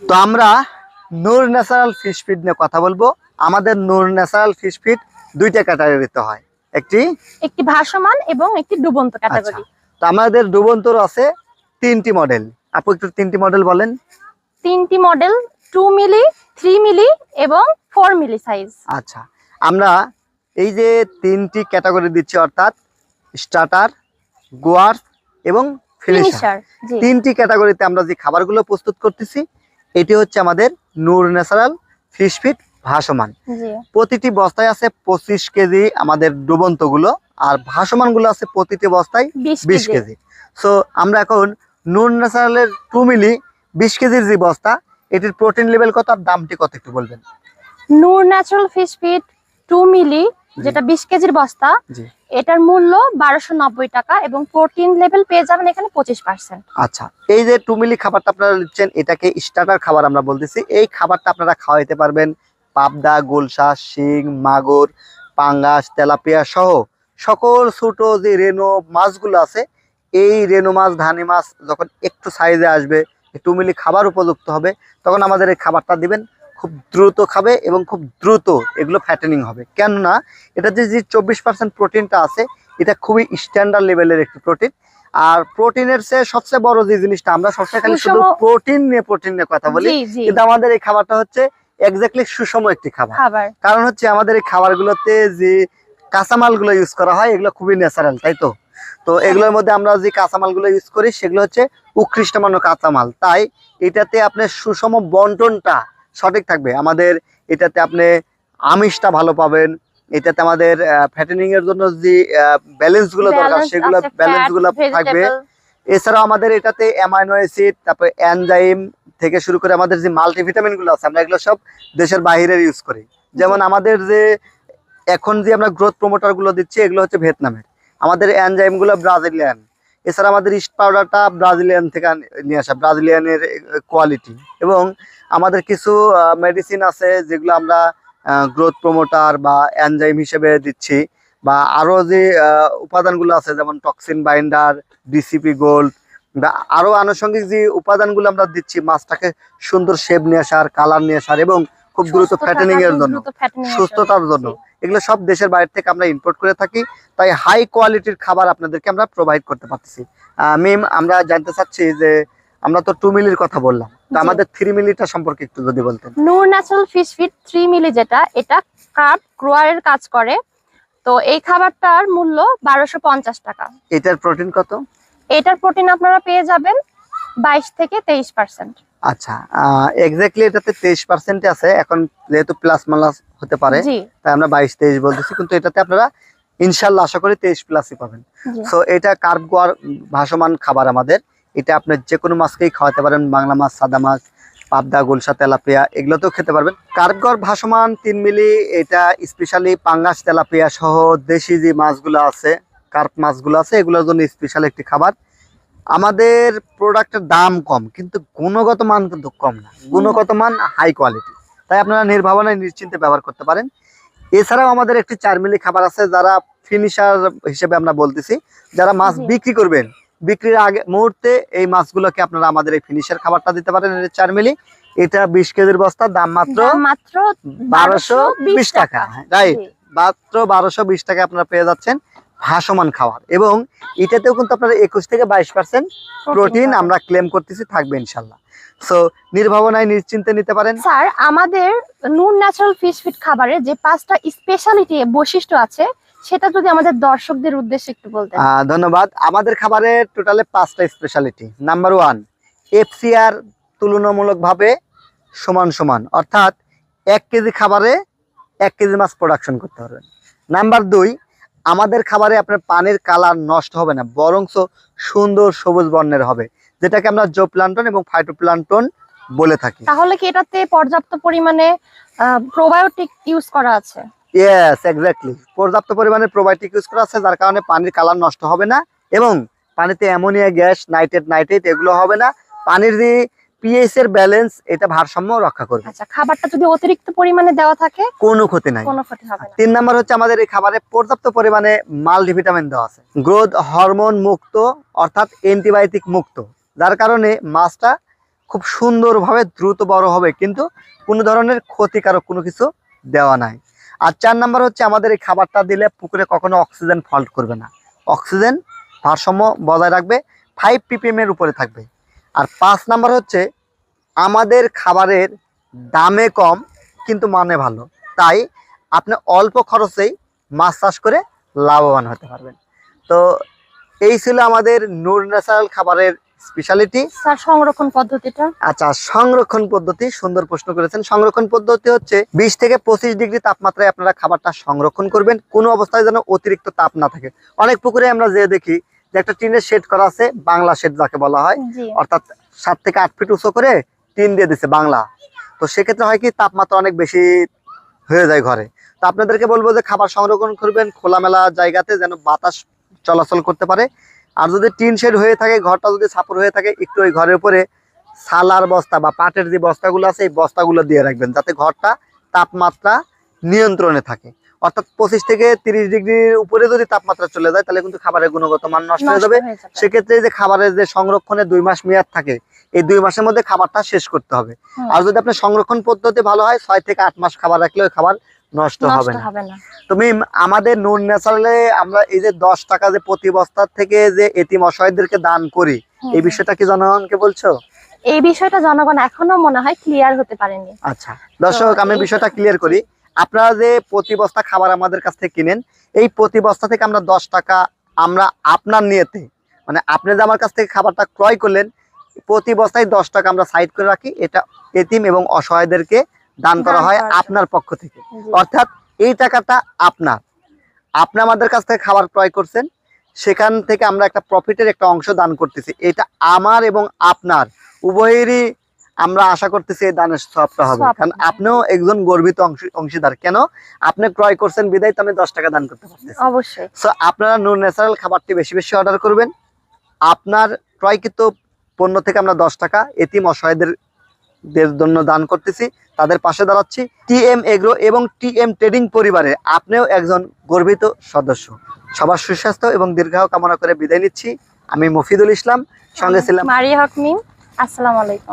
তো আমরা নূর natural fish feed নিয়ে কথা বলব। আমাদের নূর ন্যাচারাল ফিশ ফিড দুইটা ক্যাটাগরিতে হয়। একটি? একটি ভাসমান এবং একটি ডুবন্ত আচ্ছা। ক্যাটাগরি তো আমাদের ডুবন্তর আছে তিনটি মডেল আপু একটু তিনটি মডেল বলেন। তিনটি model two milli three milli এবং ফোর মিলি সাইজ আচ্ছা। আমরা এই যে তিনটি ক্যাটাগরি দিচ্ছি অর্থাৎ স্টার্টার গোয়ার্স এবং ফিনিশার তিনটি ক্যাটাগরিতে আমরা যে খাবারগুলো প্রস্তুত করতেছি এটি হচ্ছে আমাদের নূর ন্যাচারাল ফিশ ফিট ভাসমান। প্রতিটি বস্তায় আছে পঁচিশ কেজি আমাদের ডুবন্তগুলো আর ভাসমানগুলো আছে প্রতিটি বস্তায় বিশ কেজি। সো আমরা এখন নূর ন্যাচারালের টু মিলি বিশ কেজির যে বস্তা এটির প্রোটিন লেভেল কত আর দামটি কত একটু বলবেন? Noor natural fish feed two milli যেটা বিশ কেজির বস্তা এটার মূল্য বারোশো নব্বই টাকা এবং প্রোটিন লেভেল পেয়ে যাবেন এখানে পঁচিশ পার্সেন্ট আচ্ছা এই যে টুমিলি খাবারটা আপনারা নিচ্ছেন এটাকে স্টার্টার খাবার আমরা বলতেছি। এই খাবারটা আপনারা খাওয়াইতে পারবেন পাবদা গোলসা শিং মাগুর পাঙ্গাস তেলাপিয়া সহ সকল ছোট যে রেনো মাছগুলো আছে এই রেনো মাছ ধানি মাছ যখন একটু সাইজে আসবে টুমিলি খাবার উপযুক্ত হবে তখন আমাদের এই খাবারটা দিবেন। খুব দ্রুত খাবে এবং খুব দ্রুত এগুলো ফ্যাটেনিং হবে। কেননা এটা যে যে চব্বিশ পার্সেন্ট প্রোটিনটা আছে এটা খুবই স্ট্যান্ডার্ড লেভেলের একটি প্রোটিন। আর প্রোটিনের চেয়ে সবচেয়ে বড় যে জিনিসটা আমরা সবসময় খালি শুধু প্রোটিন নিয়ে প্রোটিন নিয়ে কথা বলি কিন্তু আমাদের এই খাবারটা হচ্ছে এক্স্যাক্টলি সুষম একটি খাবার। কারণ হচ্ছে আমাদের এই খাবারগুলোতে যে কাঁচামালগুলো ইউজ করা হয় এগুলো খুবই ন্যাচারাল তাই তো? তো এগুলোর মধ্যে আমরা যে কাঁচামালগুলো ইউজ করি সেগুলো হচ্ছে উৎকৃষ্ট মানের কাঁচামাল। তাই এটাতে আপনার সুষম বন্টনটা সঠিক থাকবে। আমাদের এটাতে আপনি আমিষটা ভালো পাবেন। এটাতে আমাদের ফ্যাটেনিং এর জন্য যে ব্যালেন্সগুলো দরকার সেগুলো আছে, ব্যালেন্সগুলো থাকবে। এছাড়াও আমাদের এটাতে অ্যামাইনো অ্যাসিড তারপরে অ্যানজাইম থেকে শুরু করে আমাদের যে মাল্টিভিটামিনগুলো আছে আমরা এগুলো সব দেশের বাইরের ইউজ করি। যেমন আমাদের যে এখন যে আমরা গ্রোথ প্রমোটারগুলো দিচ্ছি এগুলো হচ্ছে ভিয়েতনামের। আমাদের অ্যানজাইমগুলো ব্রাজিলিয়ান। এছাড়া আমাদের ইস্ট পাউডারটা ব্রাজিলিয়ান থেকে নিয়ে আসা ব্রাজিলিয়ানের কোয়ালিটি এবং আমাদের কিছু মেডিসিন আছে যেগুলো আমরা গ্রোথ প্রমোটার বা অ্যানজাইম হিসেবে দিচ্ছি বা আরও যে উপাদানগুলো আছে যেমন টক্সিন বাইন্ডার ডিসিপি গোল্ড বা আরও আনুষঙ্গিক যে উপাদানগুলো আমরা দিচ্ছি মাছটাকে সুন্দর শেপ নিয়ে আসার কালার নিয়ে আসার এবং খুব দ্রুত সুস্থ ফ্যাটেনিং এর জন্য। সুস্থতার জন্য। এগুলো সব দেশের বাইরে থেকে আমরা ইম্পোর্ট করে থাকি। তাই হাই কোয়ালিটির খাবার আপনাদেরকে আমরা প্রোভাইড করতে পারতেছি। মিম আমরা জানতে চাচ্ছি যে আমরা তো টু মিলির কথা বললাম। তো আমাদের থ্রি মিলিটা সম্পর্কে একটু যদি বলতেন। Noor natural fish feed three milli যেটা এটা কার্প ক্রোয়ারের কাজ করে। তো এই খাবারটার মূল্য বারোশো পঞ্চাশ টাকা। এটার প্রোটিন কত? এটার প্রোটিন আপনারা পেয়ে যাবেন বাইশ থেকে তেইশ পার্সেন্ট আচ্ছা এক্স্যাক্টলি এটাতে তেইশ পার্সেন্ট আছে এখন যেহেতু প্লাস মালাস হতে পারে তাই আমরা বাইশ তেইশ বলতেছি কিন্তু এটাতে আপনারা ইনশাল্লাহ আশা করি তেইশ প্লাসই পাবেন। সো এটা কার্ব গোয়ার ভাসমান খাবার আমাদের এটা আপনি যে কোনো মাছকেই খাওয়াতে পারেন বাংলা মাছ সাদা মাছ পাবদা গুলশা তেলাপিয়া এগুলোতেও খেতে পারবেন। কার্বগর ভাসমান তিন মিলি এটা স্পেশালি পাঙ্গাস তেলাপিয়া সহ দেশি যে মাছগুলো আছে কার্প মাছগুলো আছে এগুলোর জন্য স্পেশাল একটি খাবার। আমাদের প্রোডাক্টের দাম কম কিন্তু গুণগত মান কিন্তু কম না। গুণগত মান হাই কোয়ালিটি তাই আপনারা নির্ভাবনায় নিশ্চিন্তে ব্যবহার করতে পারেন। এছাড়াও আমাদের একটি চার মিলি খাবার আছে যারা ফিনিশার হিসেবে আমরা বলতেছি যারা মাছ বিক্রি করবেন। বিক্রির আগে মুহূর্তে এই মাছগুলোকে আপনারা আমাদের এই ফিনিশার খাবারটা দিতে পারেন এটা চার মিলি এটা বিশ কেজির বস্তা দাম মাত্র মাত্র বারোশো বিশ টাকা। রাইট মাত্র বারোশো বিশ টাকা আপনারা পেয়ে যাচ্ছেন। ভাসমান খাবার এবং এটাতেও কিন্তু আপনারা একুশ থেকে বাইশ পার্সেন্ট প্রোটিন আমরা ক্লেম করতেছি থাকবে ইনশাল্লাহ। সো নির্ভাবনায় নিশ্চিন্তে নিতে পারেন। স্যার আমাদের নূর ন্যাচারাল ফিশ ফিট খাবারের যে পাঁচটা স্পেশালিটি বৈশিষ্ট্য আছে সেটা যদি আমাদের দর্শকদের উদ্দেশ্যে একটু বলতেন। ধন্যবাদ। আমাদের খাবারের টোটালে পাঁচটা স্পেশালিটি নাম্বার ওয়ান এফসিআর তুলনামূলকভাবে সমান সমান। অর্থাৎ এক কেজি খাবারে এক কেজি মাছ প্রোডাকশন করতে পারবেন নাম্বার দুই আমাদের খাবারে আপনার পানির কালার নষ্ট হবে না বরংস সুন্দর সবুজ বর্ণের হবে যেটাকে আমরা জো প্লান্টন এবং ফাইটোপ্লান্টন বলে থাকি। তাহলে কি এটাতে পর্যাপ্ত পরিমাণে প্রোবায়োটিক ইউজ করা আছে? ইয়েস এক্স্যাক্টলি পর্যাপ্ত পরিমাণে প্রোবায়োটিক ইউজ করা আছে যার কারণে পানির কালার নষ্ট হবে না এবং পানিতে অ্যামোনিয়া গ্যাস নাইট্রেট নাইট্রেট এগুলো হবে না। পানির যে পিএইচ এর ব্যালেন্স এটা ভারসাম্য রক্ষা করবে। আচ্ছা খাবারটা যদি অতিরিক্ত পরিমাণে দেওয়া থাকে কোনো ক্ষতি নাই। কোনো ক্ষতি হবে না। তিন নাম্বার হচ্ছে আমাদের এই খাবারে পর্যাপ্ত পরিমাণে মাল্টিভিটামিন দেওয়া আছে। গ্রোথ হরমোন মুক্ত অর্থাৎ অ্যান্টিবায়োটিক মুক্ত। যার কারণে মাছটা খুব সুন্দরভাবে দ্রুত বড় হবে কিন্তু কোনো ধরনের ক্ষতিকারক কোনো কিছু দেওয়া নাই। আর চার নাম্বার হচ্ছে আমাদের এই খাবারটা দিলে পুকুরে কখনো অক্সিজেন ফল্ট করবে না। অক্সিজেন ভারসাম্য বজায় রাখবে ফাইভ পিপিএম এর উপরে থাকবে। আর পাঁচ নাম্বার হচ্ছে আমাদের খাবারের দামে কম কিন্তু মানে ভালো। তাই আপনি অল্প খরচেই মাছ চাষ করে লাভবান হতে পারবেন। তো এই ছিল আমাদের নূর ন্যাচারাল খাবারের স্পেশালিটি স্যার সংরক্ষণ পদ্ধতিটা? আচ্ছা সংরক্ষণ পদ্ধতি সুন্দর প্রশ্ন করেছেন। সংরক্ষণ পদ্ধতি হচ্ছে বিশ থেকে পঁচিশ ডিগ্রি তাপমাত্রায় আপনারা খাবারটা সংরক্ষণ করবেন। কোনো অবস্থায় যেন অতিরিক্ত তাপ না থাকে। অনেক পুকুরে আমরা যে দেখি যে একটা টিনের শেড করা আছে বাংলা শেড যাকে বলা হয় অর্থাৎ সাত থেকে আট ফিট উঁচু করে টিন দিয়ে দিচ্ছে বাংলা। তো সেক্ষেত্রে হয় কি তাপমাত্রা অনেক বেশি হয়ে যায় ঘরে। তো আপনাদেরকে বলব যে খাবার সংরক্ষণ করবেন খোলামেলা জায়গাতে যেন বাতাস চলাচল করতে পারে। আর যদি টিন শেড হয়ে থাকে ঘরটা যদি ছাপর হয়ে থাকে একটু ওই ঘরের উপরে সালার বস্তা বা পাটের যে বস্তাগুলো আছে এই বস্তাগুলো দিয়ে রাখবেন যাতে ঘরটা তাপমাত্রা নিয়ন্ত্রণে থাকে। অর্থাৎ পঁচিশ থেকে তিরিশ ডিগ্রির উপরে যদি তাপমাত্রা চলে যায় তাহলে কিন্তু খাবারের গুণগত মান নষ্ট হয়ে যাবে। সেক্ষেত্রে যে খাবারের যে সংরক্ষণে দুই মাস মেয়াদ থাকে এই দুই মাসের মধ্যে খাবারটা শেষ করতে হবে। আর যদি আপনার সংরক্ষণ পদ্ধতি ভালো হয় ছয় থেকে আট মাস খাবার রাখলে ওই খাবার নষ্ট হবে না। না। তুমি আমাদের নুন ন্যাচারালে আমরা এই যে দশ টাকা যে প্রতি বস্তার থেকে যে এতিম অসহায়দেরকে দান করি এই বিষয়টা কি জনগণকে বলছো? এই বিষয়টা জনগণ এখনও মনে হয় ক্লিয়ার হতে পারেনি। আচ্ছা দর্শক আমি বিষয়টা ক্লিয়ার করি। আপনারা যে প্রতি বস্তা খাবার আমাদের কাছ থেকে কিনেন এই প্রতি বস্তা থেকে আমরা দশ টাকা আমরা আপনার নিয়েতে মানে আপনি যে আমার কাছ থেকে খাবারটা ক্রয় করলেন প্রতি বস্তায় দশ টাকা আমরা সাইড করে রাখি। এটা এতিম এবং অসহায়দেরকে দান করা হয় আপনার পক্ষ থেকে। অর্থাৎ এই টাকাটা আপনার। আপনি আমাদের কাছ থেকে খাবার ক্রয় করছেন সেখান থেকে আমরা একটা প্রফিটের একটা অংশ দান করতেছি। এটা আমার এবং আপনার উভয়েরই আমরা আশা করতেছি এই দানের সবটা হবে। কারণ আপনিও একজন গর্বিত অংশীদার। কেন? আপনি ক্রয় করছেন বিদায় তো আমি দশ টাকা দান করতে পারতেছি। অবশ্যই। সো আপনারা নূর ন্যাচারাল খাবারটি বেশি বেশি অর্ডার করবেন। আপনার ক্রয়কৃত পণ্য থেকে আমরা দশ টাকা এতিম অসহায়দের দের জন্য দান করতেছি। তাদের পাশে দাঁড়াচ্ছি। টিএম এগ্রো এবং টিএম ট্রেডিং পরিবারে আপনিও একজন গর্বিত সদস্য। সবার সুস্বাস্থ্য এবং দীর্ঘায়ু কামনা করে বিদায় নিচ্ছি। আমি মফিদুল ইসলাম সঙ্গে ছিলাম মারিয়া হক মিম। আসসালামু আলাইকুম।